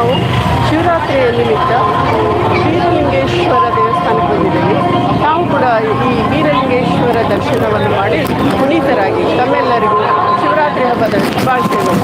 ನಾವು ಶಿವರಾತ್ರಿಯ ನಿಮಿತ್ತ ವೀರಲಿಂಗೇಶ್ವರ ದೇವಸ್ಥಾನಕ್ಕೆ ಬಂದಿದ್ದೀವಿ. ನಾವು ಕೂಡ ಈ ವೀರಲಿಂಗೇಶ್ವರ ದರ್ಶನವನ್ನು ಮಾಡಿ ಪುನೀತರಾಗಿ ತಮ್ಮೆಲ್ಲರಿಗೂ ಶಿವರಾತ್ರಿ ಹಬ್ಬದ ಶುಭಾಶಯಗಳು.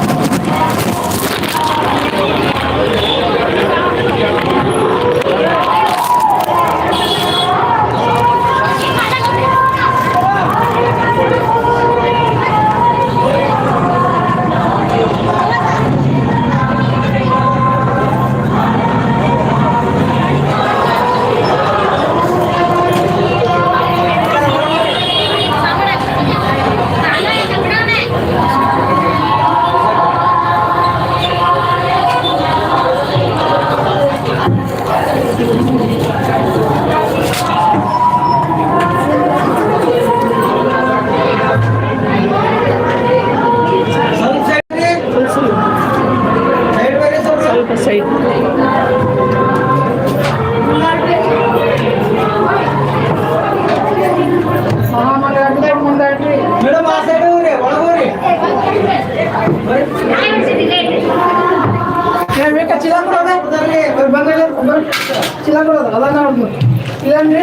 ಚೀಲ ಕೊಡೋದು ಅದ ನೋಡ್ದು ಇಲ್ಲಂದ್ರೆ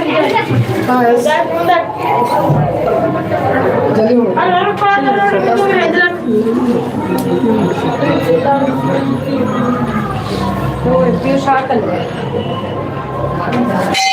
ಹಾಂ ಎಸ್ ಜಲ್ದಿ ಹೋಗಿ ಮುಂದಾಟಿ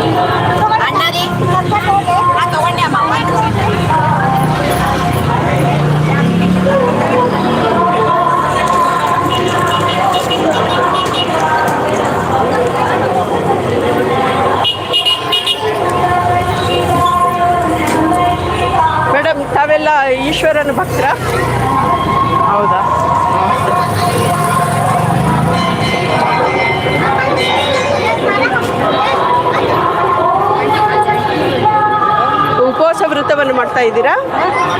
ತಾವೆಲ್ಲ ಈಶ್ವರನ ಭಕ್ತರ? ಹೌದಾ? ಉಪವಾಸ ವೃತ್ತವನ್ನು ಮಾಡ್ತಾ ಇದ್ದೀರಾ?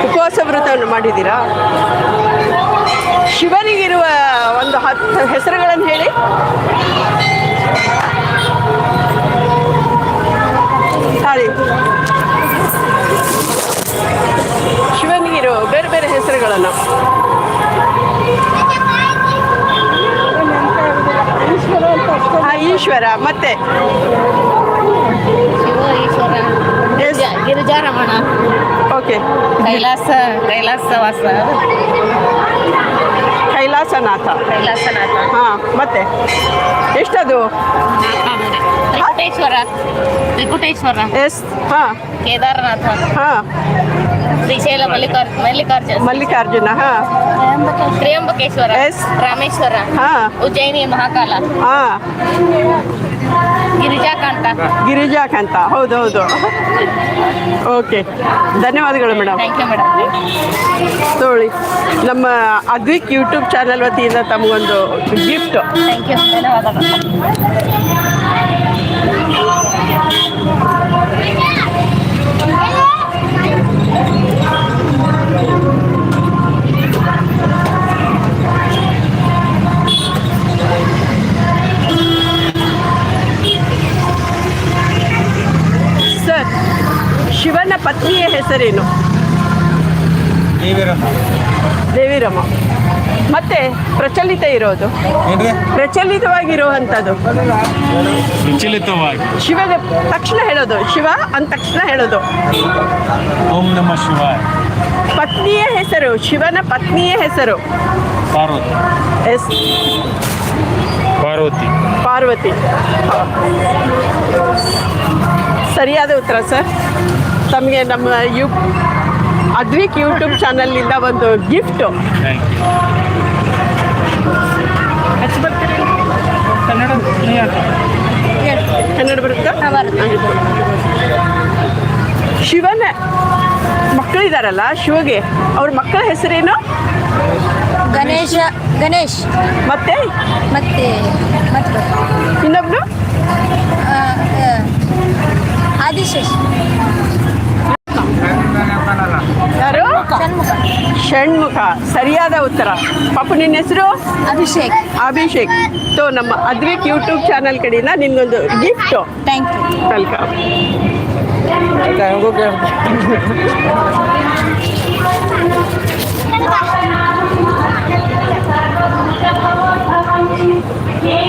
ಉಪವಾಸ ವೃತ್ತವನ್ನು ಮಾಡಿದ್ದೀರಾ? ಶಿವನಿಗಿರುವ ಒಂದು ಹತ್ತು ಹೆಸರುಗಳನ್ನು ಹೇಳಿ. ತಾಳಿ. ಶಿವನಿಗಿರೋ ಬೇರೆ ಬೇರೆ ಹೆಸರುಗಳನ್ನು. ಆ, ಈಶ್ವರ ಮತ್ತೆ. ಗಿರಿಜಾರಮಣ ಓಕೆ ಕೈಲಾಸ ಕೈಲಾಸವಾಸ. ಕೈಲಾಸನಾಥ. ಕೈಲಾಸನಾಥ. ಹಾಂ ಮತ್ತೆ? ಎಷ್ಟದು? ತ್ರಿಕುಟೇಶ್ವರ. ತ್ರಿಕುಟೇಶ್ವರ. ಎಸ್ ಹಾಂ. ಕೇದಾರನಾಥ. ಹಾಂ. ಶ್ರೀಶೈಲ ಮಲ್ಲಿಕಾರ್ಜುನ ಮಲ್ಲಿಕಾರ್ಜುನ ಮಲ್ಲಿಕಾರ್ಜುನ ಹಾ. ತ್ರ್ಯಂಬಕೇಶ್ವರ. Yes. ರಾಮೇಶ್ವರ. ಹಾ. ಉಜ್ಜಯಿನಿ ಮಹಾಕಾಲ. ಹಾ. ಗಿರಿಜಾಕಾಂತ. ಗಿರಿಜಾಕಾಂತ ಹೌದು ಹೌದು. ಓಕೆ. ಧನ್ಯವಾದಗಳು ಮೇಡಮ್. ತೋಳಿ ನಮ್ಮ ಅದ್ವಿಕ್ ಯೂಟ್ಯೂಬ್ ಚಾನಲ್ ವತಿಯಿಂದ ತಮಗೊಂದು ಗಿಫ್ಟ್ ಥ್ಯಾಂಕ್ ಯು ಧನ್ಯವಾದಗಳು. ಶಿವನ ಪತ್ನಿಯ ಹೆಸರೇನು? ದೇವಿರಮ್ಮ. ಮತ್ತೆ ಪ್ರಚಲಿತ ಇರೋದು? ಪ್ರಚಲಿತವಾಗಿರುವಂತದ್ದು ಪ್ರಚಲಿತವಾಗಿರುವಂಥದ್ದು? ಶಿವನ ಶಿವಗೆ ತಕ್ಷಣ ಹೇಳೋದು. ಶಿವ ಅಂದ ತಕ್ಷಣ ಹೇಳೋದು. ಓಂ ನಮ ಶಿವ ಪತ್ನಿಯ ಹೆಸರು ಶಿವನ ಪತ್ನಿಯ ಹೆಸರು. ಪಾರ್ವತಿ. ಎಸ್. ಪಾರ್ವತಿ. ಪಾರ್ವತಿ. ಸರಿಯಾದ ಉತ್ತರ ಸರ್? ತಮಗೆ ನಮ್ಮ ಯು ಅದ್ವಿಕ್ ಯೂಟ್ಯೂಬ್ ಚಾನಲ್ನಿಂದ ಒಂದು gift. Thank you Kannada Kannada ಬರುತ್ತಾ? ಶಿವನ. ಮಕ್ಕಳಿದಾರಲ್ಲ ಶಿವಗೆ. ಅವ್ರ ಮಕ್ಕಳ ಹೆಸರೇನು? ಗಣೇಶ ಗಣೇಶ್. ಮತ್ತೆ? ಮತ್ತೆ ಮತ್ತೆ. ಆ, ಆದಿಶೇಷ್. ಯಾರು? ಷಣ್ಮುಖ. ಸರಿಯಾದ ಉತ್ತರ. ಪಾಪು ನಿನ್ನ ಹೆಸರು? ಅಭಿಷೇಕ್. ಅಭಿಷೇಕ್. ಸೊ ನಮ್ಮ ಅದ್ವಿಕ್ ಯೂಟ್ಯೂಬ್ ಚಾನಲ್ ಕಡೆಯಿಂದ ನಿನ್ಗೊಂದು gift thank you welcome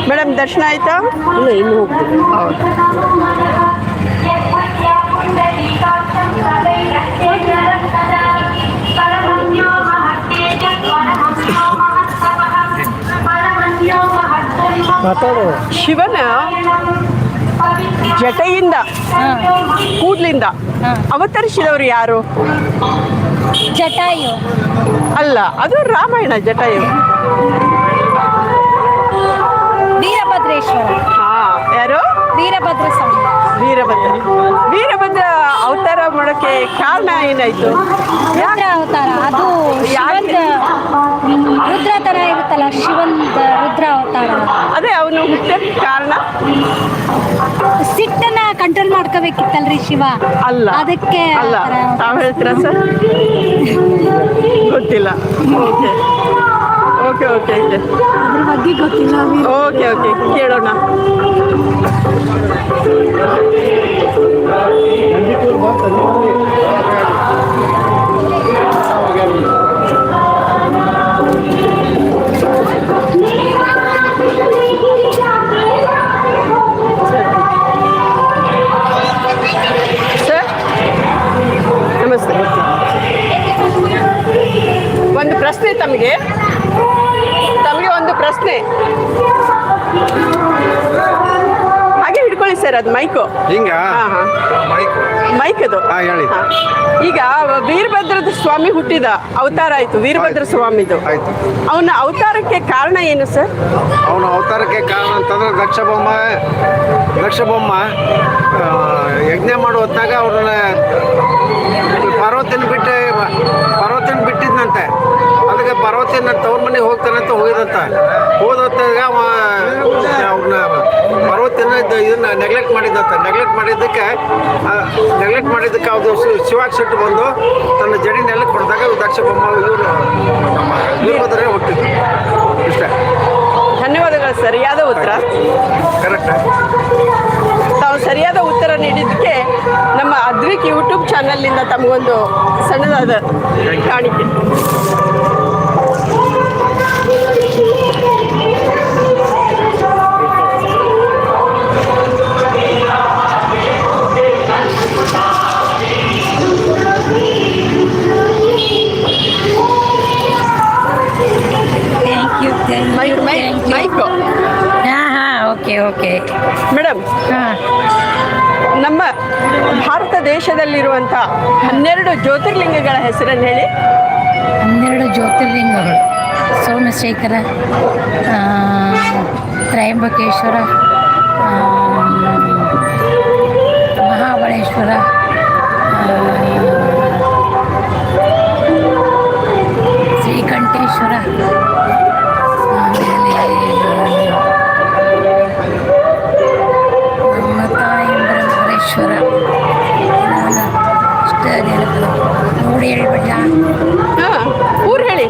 madam ದರ್ಶನ ಆಯ್ತಾ? ಇಲ್ಲ ಇನ್ನು ಹೋಗ್ತೀವಿ ಶಿವನ ಜಟೆಯಿಂದ ಕೂದಲಿಂದ ಅವತರಿಸಿದವರು ಯಾರು? ಜಟಾಯು. ಅಲ್ಲ ಅದು ರಾಮಾಯಣ ಜಟಾಯು. ವೀರಭದ್ರೇಶ್ವರ. ಹಾ ಯಾರು? ವೀರಭದ್ರ ಸ್ವಾಮಿ ವೀರಭದ್ರ. ವೀರಭದ್ರ ಅವತಾರ ಮಾಡೋಕೆ ಕಾರಣ ಏನಾಯ್ತು? ಅವತಾರ ಅದು ರುದ್ರ ತರ ಇರುತ್ತಲ್ಲ ಶಿವಂದ ರುದ್ರ ಅವತಾರ. ಅದೇ ಅವನು ಹುಟ್ಟಕ್ಕೆ ಕಾರಣ? ಸಿಟ್ಟನ್ನ ಕಂಟ್ರೋಲ್ ಮಾಡ್ಕೋಬೇಕಿತ್ತಲ್ರಿ ಶಿವ? ಅಲ್ಲ. ಅದಕ್ಕೆ ಅಲ್ಲ. ಥರ. ತಾವು ಹೇಳ್ತೀರಾ ಸರ್? ಗೊತ್ತಿಲ್ಲ. ಓಕೆ. ಓಕೆ ಓಕೆ ಓಕೆ ಅದ್ರ ಬಗ್ಗೆ ಗೊತ್ತಿಲ್ಲ ಓಕೆ ಓಕೆ ಕೇಳೋಣ. ಸರ್ ನಮಸ್ತೆ. ಒಂದು ಪ್ರಶ್ನೆ ತಮಗೆ. ಪ್ರಶ್ನೆ. ಹಾಗೆ ಹಿಡ್ಕೊಳ್ಳಿ ಸರ್ ಅದು ಮೈಕು. ಹಿಂಗ? ಮೈಕ್. ಅದು ಹೇಳಿ. ಈಗ ವೀರಭದ್ರದ ಸ್ವಾಮಿ ಹುಟ್ಟಿದ ಅವತಾರ ಆಯ್ತು ವೀರಭದ್ರ ಸ್ವಾಮಿದು. ಆಯ್ತು. ಅವನ ಅವತಾರಕ್ಕೆ ಕಾರಣ ಏನು ಸರ್? ಅವನ ಅವತಾರಕ್ಕೆ ಕಾರಣ ಅಂತಂದ್ರೆ ದಕ್ಷಬೊಮ್ಮ ದಕ್ಷ ಬೊಮ್ಮ ಯಜ್ಞ ಮಾಡೋ ಹೊತ್ತಾಗ ಅವ್ರನ್ನ ಪಾರ್ವತಿನ ಬಿಟ್ಟು ಪಾರ್ವತಿನ ಬಿಟ್ಟಿದ್ನಂತೆ. ಅದಕ್ಕೆ ನನ್ನ ತವ್ರ ಮನೆಗೆ ಹೋಗ್ತಾನಂತ ಹೋಗಿದಂತ ಅವ ಅವ್ರನ್ನ ಪಾರ್ವತಿನ ಇದ್- ಇದನ್ನ ನೆಗ್ಲೆಕ್ಟ್ ಮಾಡಿದಂತ ನೆಗ್ಲೆಕ್ಟ್ ಮಾಡಿದ್ದಕ್ಕೆ ನೆಗ್ಲೆಕ್ಟ್ ಮಾಡಿದ್ದಕ್ಕೆ ಅದು ಶಿವಾಗ್ ಶೆಟ್ಟು ಬಂದು ತನ್ನ ಜಡಿ ನೆಲಕ್ಕೆ ದಕ್ಷ ಬೊಮ್ಮ ಇವರು ವೀರಭದ್ರ ಹುಟ್ಟಿದ್ರು ಇಷ್ಟ. ಧನ್ಯವಾದಗಳು ಸರಿಯಾದ ಉತ್ತರ? ಕರೆಕ್ಟ್ ತಾವು ಸರಿಯಾದ ಉತ್ತರ ನೀಡಿದ್ದಕ್ಕೆ ನಮ್ಮ ಅದ್ವಿಕ್ ಯೂಟ್ಯೂಬ್ ಚಾನಲ್ನಿಂದ ತಮಗೊಂದು ಸಣ್ಣದಾದ ಕಾಣಿಕೆ. ಮೈಕ್ ಹಾಂ ಹಾಂ ಓಕೆ ಓಕೆ ಮೇಡಮ್ ಹಾಂ. ನಮ್ಮ ಭಾರತ ದೇಶದಲ್ಲಿರುವಂಥ ಹನ್ನೆರಡು ಜ್ಯೋತಿರ್ಲಿಂಗಗಳ ಹೆಸರನ್ನು ಹೇಳಿ. ಹನ್ನೆರಡು ಜ್ಯೋತಿರ್ಲಿಂಗಗಳು. ಸೋಮಶೇಖರ ತ್ರಯಂಬಕೇಶ್ವರ ಮಹಾಬಳೇಶ್ವರ ಶ್ರೀಕಂಠೇಶ್ವರ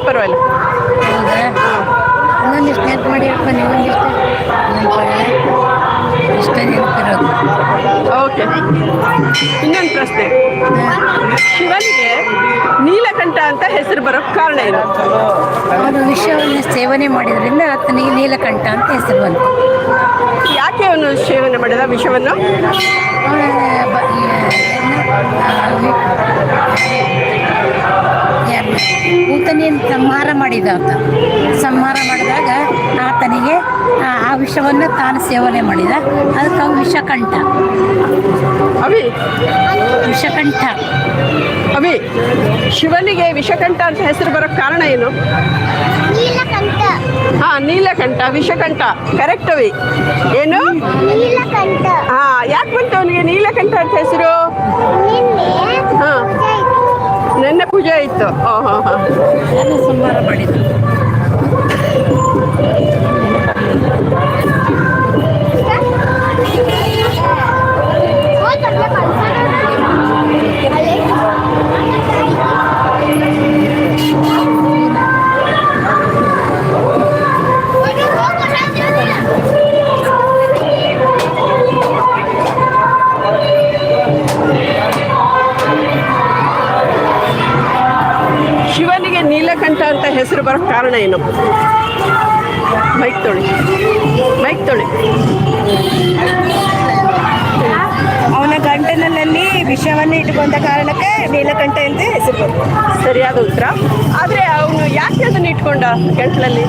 ಪರವಾಗಿಲ್ಲ. ಒಂದೊಂದಿಷ್ಟು ನೆನಪು ಮಾಡಿ ಇಷ್ಟೇ ನೆನಪಿರೋದು. ಓಕೆ. ಇನ್ನೊಂದು ಪ್ರಶ್ನೆ. ಶಿವನಿಗೆ ನೀಲಕಂಠ ಅಂತ ಹೆಸರು ಬರೋಕ್ಕೆ ಕಾರಣ ಏನು? ಅವನು ವಿಷಯವನ್ನು ಸೇವನೆ ಮಾಡಿದ್ರಿಂದ ಆತನಿಗೆ ನೀಲಕಂಠ ಅಂತ ಹೆಸರು ಬಂತು. ಯಾಕೆ ಅವನು ಸೇವನೆ ಮಾಡಿದ ವಿಷವನ್ನು ಅವನ ಪೂತನಿಯನ್ನು ಸಂಹಾರ ಮಾಡಿದ ಅಂತ ಸಂಹಾರ ಮಾಡಿದಾಗ ಆತನಿಗೆ ಆ ಆ ವಿಷವನ್ನು ತಾನು ಸೇವನೆ ಮಾಡಿದ. ಅದಕ್ಕೆ ವಿಷಕಂಠ. ಅವಿ? ವಿಷಕಂಠ. ಅವಿ ಶಿವನಿಗೆ ವಿಷಕಂಠ ಅಂತ ಹೆಸರು ಬರೋಕ್ಕೆ ಕಾರಣ ಏನು? ಹಾಂ ಹಾ ನೀಲಕಂಠ ವಿಷಕಂಠ. ಕರೆಕ್ಟ್ ಅವಿ? ಏನು? ಹಾಂ ಹಾ ಯಾಕೆ ಬಂತು ಅವನಿಗೆ ನೀಲಕಂಠ ಅಂತ ಹೆಸರು? ಹಾ. ನನ್ನ ಪೂಜೆ ಇತ್ತು. ಹಾಂ ಹಾ ಹಾ ಸಂಹಾರ ಮಾಡಿದ ಕಾರಣ ಏನು? ಮೈಕ್ ತೊಳಿ. ಮೈಕ್ ತೊಳಿ. ಅವನ ಗಂಟನಲ್ಲಿ ವಿಷವನ್ನು ಇಟ್ಟುಕೊಂಡ ಕಾರಣಕ್ಕೆ ಮೇಲಕಂಠ ಅಂತ ಹೆಸರು ಬಂತು. ಸರಿಯಾದ ಉತ್ತರ. ಆದರೆ ಅವನು ಯಾಕೆ ಅದನ್ನು ಇಟ್ಕೊಂಡ ಗಂಟ್ಲಲ್ಲಿ?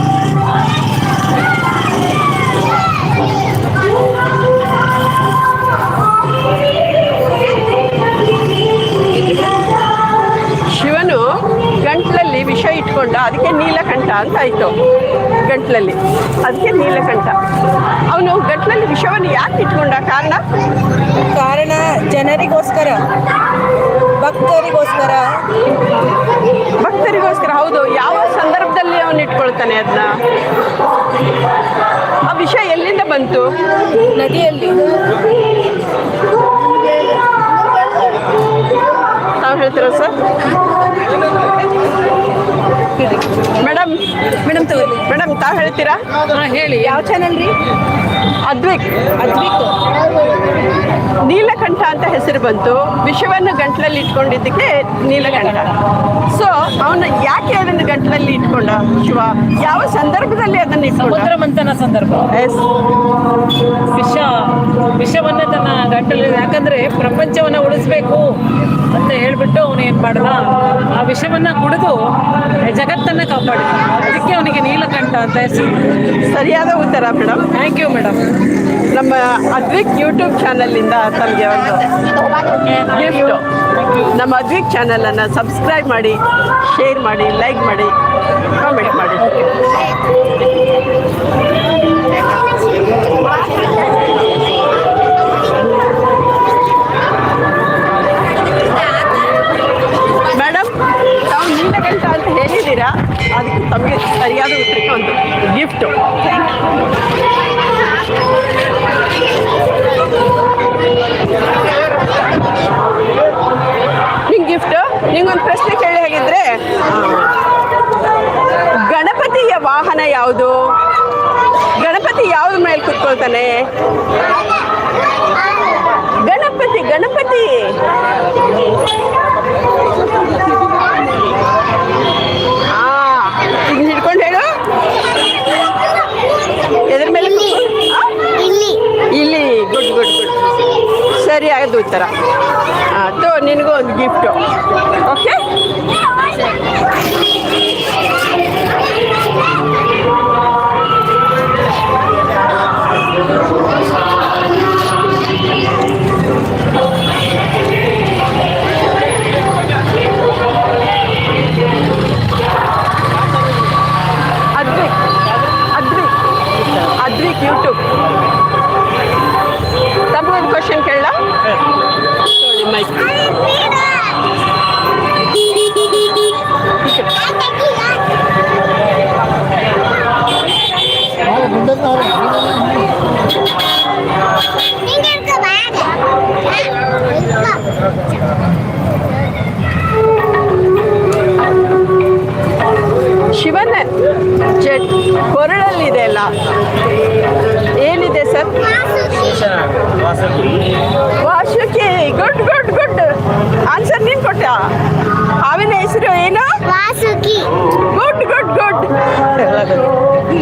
ಅಂತ ಆಯಿತು ಗಂಟ್ಲಲ್ಲಿ. ಅದಕ್ಕೆ ನೀಲಕಂಠ. ಅವನು ಗಂಟ್ಲಲ್ಲಿ ವಿಷವನ್ನು ಯಾಕೆ ಇಟ್ಕೊಂಡ? ಕಾರಣ? ಕಾರಣ ಜನರಿಗೋಸ್ಕರ ಭಕ್ತರಿಗೋಸ್ಕರ. ಭಕ್ತರಿಗೋಸ್ಕರ ಹೌದು. ಯಾವ ಸಂದರ್ಭದಲ್ಲಿ ಅವನು ಇಟ್ಕೊಳ್ತಾನೆ ಅದನ್ನ ಆ ವಿಷಯ ಎಲ್ಲಿಂದ ಬಂತು? ನದಿಯಲ್ಲಿ. ತಾವು ಹೇಳ್ತೀರಾ ಸರ್? ಮೇಡಮ್ ಮೇಡಮ್ ತಗೋರಿ ಮೇಡಮ್ ತಾವು ಹೇಳ್ತೀರಾ? ಹೇಳಿ. ಯಾವ ಚಾನೆಲ್ ರೀ? ಅದ್ವಿಕ್. ಅದ್ವಿಕ್. ನೀಲಕಂಠ ಅಂತ ಹೆಸರು ಬಂತು. ವಿಷವನ್ನು ಗಂಟ್ಲಲ್ಲಿ ಇಟ್ಕೊಂಡಿದ್ದಕ್ಕೆ ನೀಲಕಂಠ. ಸೊ ಅವನು ಯಾಕೆ ಅದನ್ನು ಗಂಟ್ಲಲ್ಲಿ ಇಟ್ಕೊಂಡ ವಿಶ್ವ ಯಾವ ಸಂದರ್ಭದಲ್ಲಿ ಅದನ್ನು ಇಟ್ಕೊಂಡ? ಸಮುದ್ರ ಮಂಥನ ಸಂದರ್ಭ. ಎಸ್. ವಿಷ ವಿಷವನ್ನು ತನ್ನ ಗಂಟಲಲ್ಲಿ ಯಾಕಂದ್ರೆ ಪ್ರಪಂಚವನ್ನು ಉಳಿಸ್ಬೇಕು. ಅಂತ ಹೇಳ್ಬಿಟ್ಟು ಅವನು ಏನ್ ಮಾಡ್ದ? ಆ ವಿಷವನ್ನ ಕುಡಿದು ಜಗತ್ತನ್ನ ಕಾಪಾಡಿದ. ಅದಕ್ಕೆ ಅವನಿಗೆ ನೀಲಕಂಠ ಅಂತ ಹೆಸರು. ಸರಿಯಾದ ಉತ್ತರ ಮೇಡಮ್ ಥ್ಯಾಂಕ್ ಯು ಮೇಡಮ್ ನಮ್ಮ ಅದ್ವಿಕ್ ಯೂಟ್ಯೂಬ್ ಇಂದ ತಮಗೆ ಒಂದು ಗಿಫ್ಟು ನಮ್ಮ ಅದ್ವಿಕ್ ಚಾನಲನ್ನು ಸಬ್ಸ್ಕ್ರೈಬ್ ಮಾಡಿ ಶೇರ್ ಮಾಡಿ ಲೈಕ್ ಮಾಡಿ ಕಾಮೆಂಟ್ ಮಾಡಿ. ಅಂತ ಹೇಳಿದ್ದೀರಾ? ಅದಕ್ಕೆ ತಮಗೆ ಸರಿಯಾದ ಉತ್ತರಕ್ಕೆ ಒಂದು ಗಿಫ್ಟು ನಿಂಗೆ ಗಿಫ್ಟು ನಿಂಗೊಂದು ಪ್ರಶ್ನೆ ಕೇಳಿ ಹಾಗಿದ್ರೆ, ಗಣಪತಿಯ ವಾಹನ ಯಾವುದು? ಗಣಪತಿ ಯಾವ್ದು ಮೇಲೆ ಕುತ್ಕೊಳ್ತಾನೆ? ಯೂಟ್ಯೂಬ್ ತಮ್ಮ ಒಂದು ಕ್ವಶನ್ ಕೇಳ ಶಿವನೇ ಏನಿದೆ sir? Vasuki good good good. Answer ನೀನು ಕೊಟ್ಟ ಅವನ ಹೆಸರು ಏನು? Vasuki. Good good good.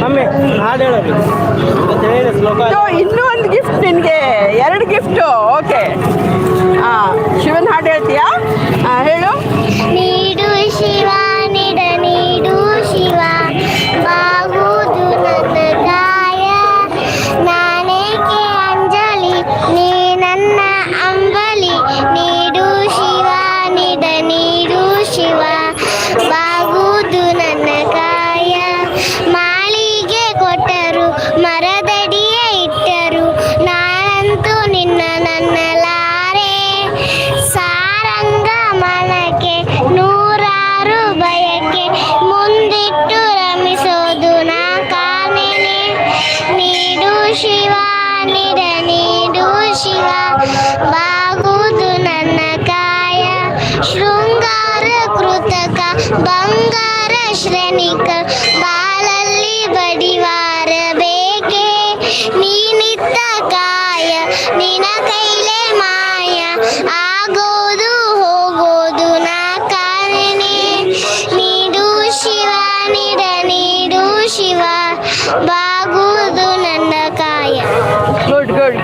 Mummy ಹಾಡು ಹೇಳೋದು ಇನ್ನೂ ಒಂದು ಗಿಫ್ಟ್ ನಿನಗೆ. ಎರಡು ಗಿಫ್ಟು ಓಕೆ ಹಾಂ ಶಿವನ್ ಹಾಡು ಹೇಳ್ತೀಯಾ? ಹಾಂ ಹೇಳು.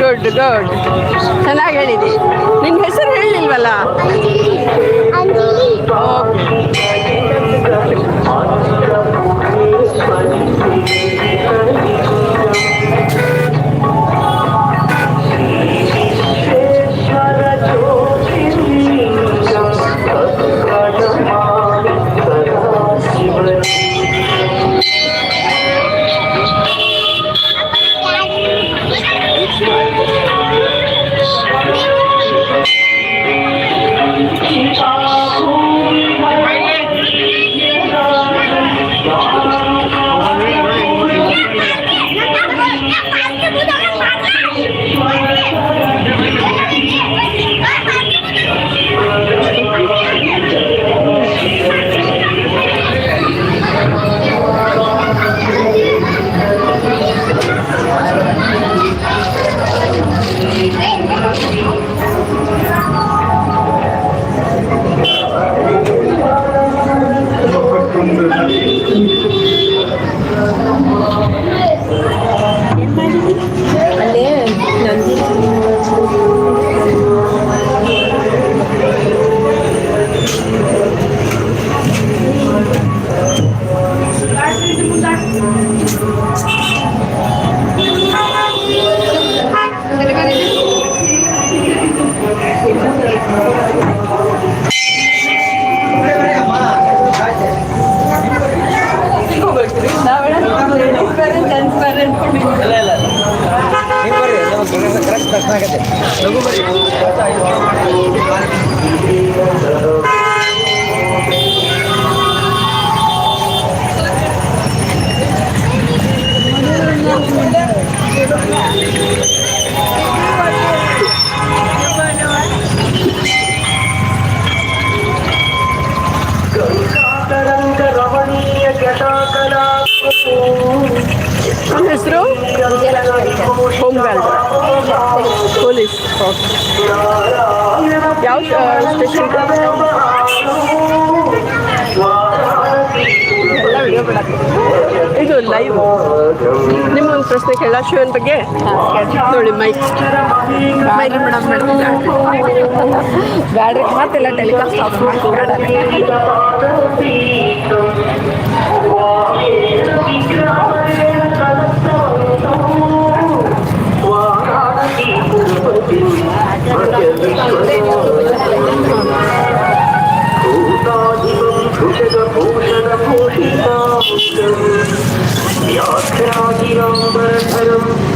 ಗುಡ್ ಗುಡ್ ಗುಡ್ ಗುಡ್ ಚೆನ್ನಾಗಿ ಹೇಳಿದಿ. ನಿನ್ನ ಹೆಸರು ಹೇಳಿಲ್ವಲ್ಲ? Okay. ಮೈಕ್ ಮೈಕ್ ಮೇಡಮ್ ಬ್ಯಾಡ್ರಿ ಮತ್ತೆಲ್ಲ ಟೆಲಿಕಾಸ್ಟ್ ಆಫ್ ಯಾತಕ್ಕೆ ವಿಷಯ ಇದು ಮಾಡಿರಂತ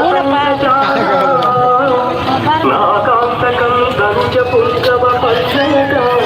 పుస్తవ పచ్చగా